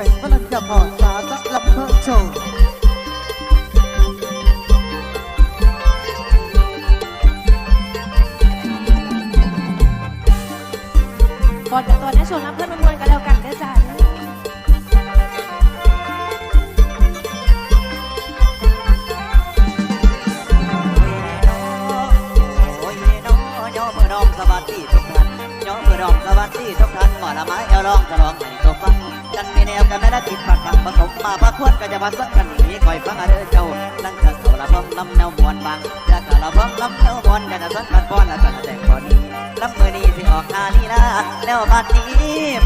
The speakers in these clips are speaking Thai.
ไปพลังจะพอสาสะลำเพิงโชว์ก่อนกับตัวนี้ชวนน้ำเพื่อนมันมวนกันแล้วกันเด้อจ้าเมื่อมืองสวัสดีทุกท่านยอมือน้องสวัสดีทุกท่านหมอละไม้เอารองจะร้องให้ตัวฟัง กันมีแนวกันไม่ได้ติดปากฟังผสมมาพักควรก็จะมาสักกันหนีคอยฟังอะไรเจ้านั่งกันเขาละพ้องลำแนวมวนบางจะกะละพ้องลำแนวมวนจะจะสักกันป้อนละกันแต่งก่อนนี้ลำมือนี้ที่ออกหน้านี่ละแล้วบัดนี้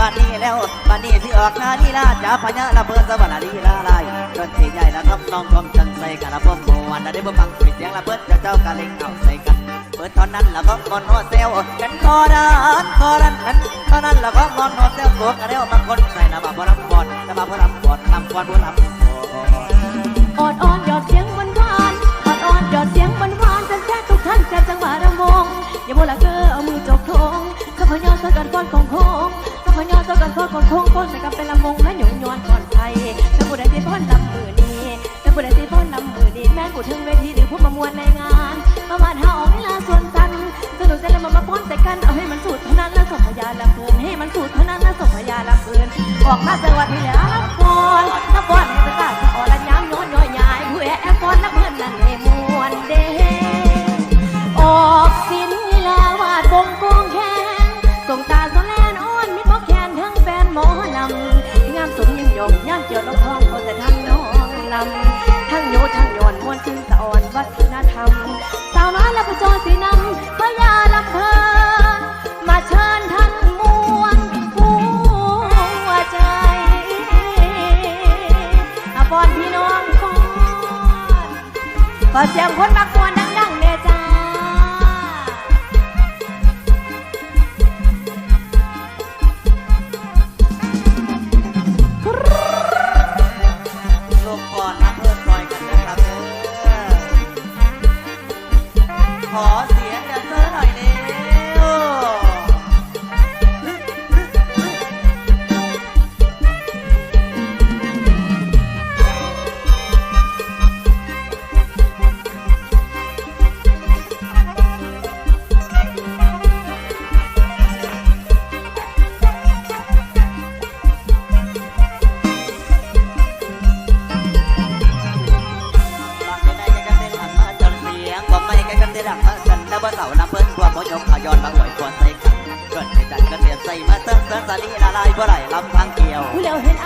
บัดนี้แล้วบัดนี้ที่ออกหน้านี่ละจ้าพญาละเพิ่นสวรรค์ลีลาลายจนสีใหญ่ละทำน้องความจันใส่กันละพ้องมวนได้บ่ฟังผิดเสียงละเพิ่นจะเจ้ากะเล็งเอาใส่กันเปิดตอนนั้นแล้วก็งอนโนเซลกันคอดานคอดัน นตอนนั้นแล้วก็งอนโนเซลตัวกันแล้วบางคนใส่ละบาพรำบอดละบาพรำบอดลำกวนบุลำอ่อนอ่อนหยอดเสียงหวานหวานอ่อนอ่อนหยอดเสียงหวานหวานแฟนๆทุกท่านแซ่บจังหวะรำวงอย่าโมละเกอเอามือจกทงข้าพเจ้าสกันก้อนของโค้งข้าพเจ้าสกันก้อนของโค้งก้นใส่กันเป็นลำวงและหยุ่นยวนก่อนไทยถ้าผู้ใดที่พ่อนลำมือนี้ถ้าผู้ใดที่พ่อนลำมือนี้แม่กูถึงเวทีหรือผู้มามวลในงานประมาณห้าออกนี่ลาส่วนสันสนุกใจแล้วมามาป้อนใส่กันเอาให้มันสุด ล้วส่งพยานลำเพลินให้มันสุดเท่านั้นแล้วส่งพยาลำเพลินออกมาจังหวัดที่แล้วรับพรรับพรให้ประกาศอ่อนละย้ำโน้นย่อยยายผู้แอบฟอนละเพื่อนนั่นให้มวนเด้ออกสินลีลาวาดบงโกงแขนส่งตาโซแลนอ้อนมิดบอกแขนทั้งแฟนหมอลำงามสมยิ่งยงย่างเกี่ยวลงทองเขาแต่ทำน้องลำทั้งโยทั้งยอนมวนซึ่งสะอ่อนวัฒนธรรมสาวน้อยและประจ ขอเสียงคนมักมวนดังๆเด้อจ้าลูกก่อนนะเพื่อนคอยกันนะครับเด้อขอ ไม่กันกันได้ดังมากันแล้วบ่เสาลำเพิ่นความบ่ยกขย้อนบางหวยควรใส่กันเกิดในจันทร์เกษียใส่มาเติมเติมสาลีละลายบ่ไหลลำพังเกี่ยวเลี้ยวเห็น